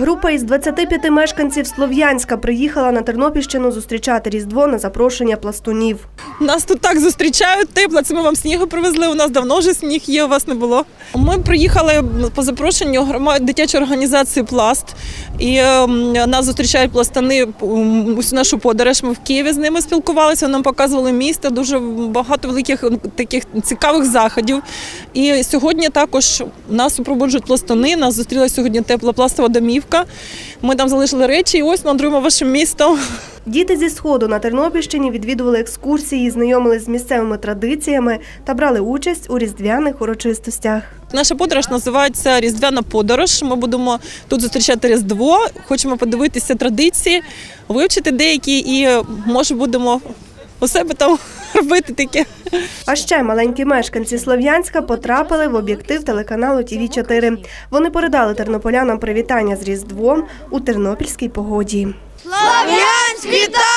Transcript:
Група із 25 мешканців Слов'янська приїхала на Тернопільщину зустрічати Різдво на запрошення пластунів. Нас тут так зустрічають тепло. Це ми вам снігу привезли. У нас давно вже сніг є, у вас не було. Ми приїхали по запрошенню громад дитячої організації Пласт. І ем, нас зустрічають пластани усю нашу подорож. Ми в Києві з ними спілкувалися. Нам показували місто, дуже багато великих таких цікавих заходів. І сьогодні також нас супроводжують пластуни. Нас зустріла сьогодні тепла пластова домівка. Ми там залишили речі, і ось мандруємо вашим містом. Діти зі сходу на Тернопільщині відвідували екскурсії, знайомились з місцевими традиціями та брали участь у різдвяних урочистостях. Наша подорож називається Різдвяна подорож. Ми будемо тут зустрічати Різдво. Хочемо подивитися традиції, вивчити деякі і може будемо у себе там робити таке. А ще маленькі мешканці Слов'янська потрапили в об'єктив телеканалу ТІВІ 4 Вони передали тернополянам привітання з Різдвом у тернопільській погоді. Слов'янськ вітає!